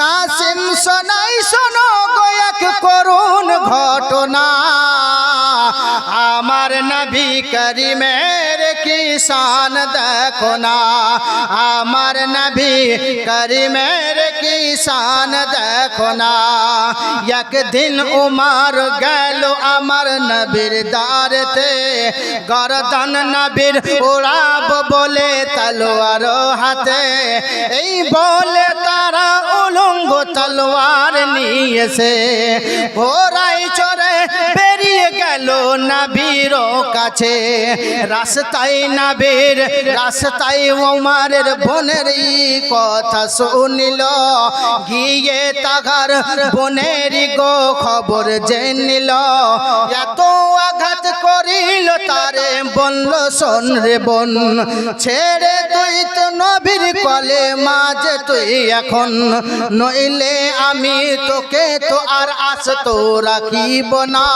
নাসিম শোনাই, শোনো গয়াক করুন ঘটনা। আমার নবী করিমের কিসান দেখো না? আমার নবী করিমের কিসান দেখো না? একদিন উমার গেল আমার নবীর দারতে গরদান নবীর উড়াব বলে তলোয়ার হাতে। এই বলে তারা তলোয়ার নিয়েছে। ঘোড়াই চড়ে বেরিয়ে গেল নাবির কাছে। রাস্তায় নাবির রাস্তায় ওমারের বোনের কথা শুনিল। গিয়ে তাগার বোনের গো খবর জেনিল এত তারে বলল, শোন রে বোন, ছেড়ে তুই তো নবীর কলে মাঝে তুই এখন। নইলে আমি তোকে তো আর আস তো রাখিব না।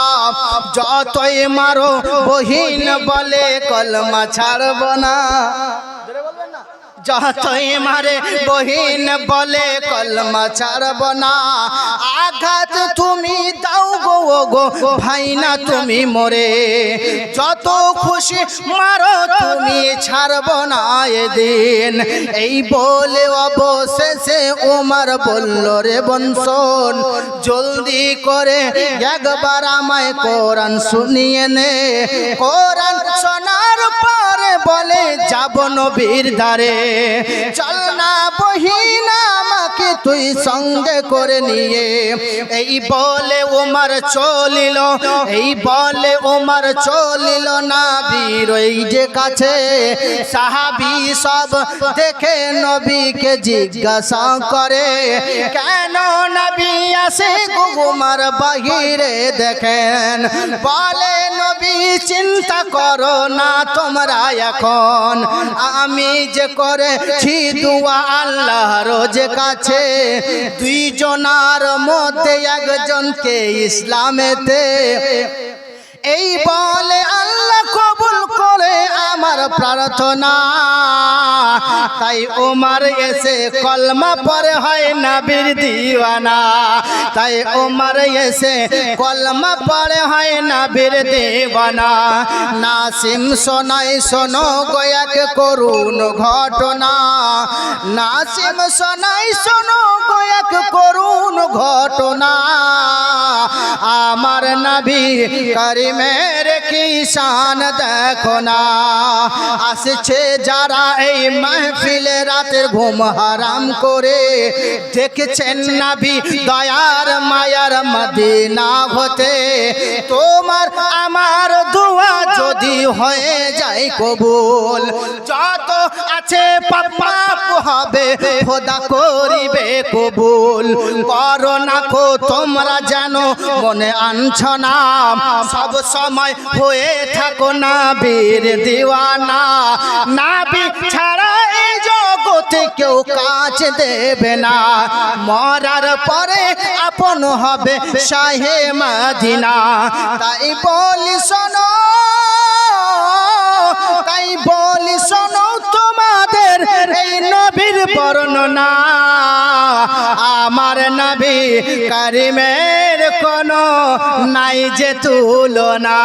যতই মারো, বহিন বলে কলমা ছাড়ব না। যতই মারে বহিন বলে কলমা ছাড়ব না। আঘাত তুমি দাও গো গো, ভাই না তুমি মরে। যত খুশি মারো তুমি ছাড়ব না এদিন। এই বলে অবশেষে উমার বলল, রে বনশন জলদি করে একবার আমায় কোরআন শুনিয়ে নে। কোরআন শোনার পরে বলে যাব নবীর দ্বারে। চল না বহিনা তুই সঙ্গে করে নিয়ে। এই বলে ওমার চলিল, এই বলে ওমার চলিল না বীর ওই যে কাছে। সাহাবি সব দেখে নবীকে জিজ্ঞাসা করে, কেন নবী আসে গুমার বাহিরে দেখেন? বলে, নবী, চিন্তা করো না তোমরা এখন। আমি যে করেছি দুয়া আল্লাহ যে কাছে। দুইজনার মধ্যে একজনকে ইসলামেতে। এই বলে কবুল করে আমার প্রার্থনা। তাই ওমার এসে কলমা পরে হয় নাবির দিওয়ানা। তাই ওমার এসে কলমা পরে হয় নাবির দিওয়ানা। নাসিম শোনাই শোনো গয়াক করুন ঘটনা। নাসিম শোনাই শোনো গয়াক করুন ঘটনা। আমার নবীর করিমের কিষান দেখো না। আসছে যারা এই মাহফিলে রাতের ঘুম হারাম করে, দেখছেন নবী দয়ার মায়ার মদিনা হতে। তোমার, আমার দোয়া যদি হয়ে যায় কবুল, যত আছে পাপ হবে, খোদা করিবে কবুল। করো না কো তোমরা জানো মনে আনছ না। সব সময় হয়ে থাকো না বীর দিওয়ানা। নাবি ছাড়া এই জগতে কেউ কাজ দেবে না। মরার পরে আপন হবে শাহে মদিনা। তাই বলি শোনো নবীর না। আমার নবী করিমের কোনো নাই যে তুলনা।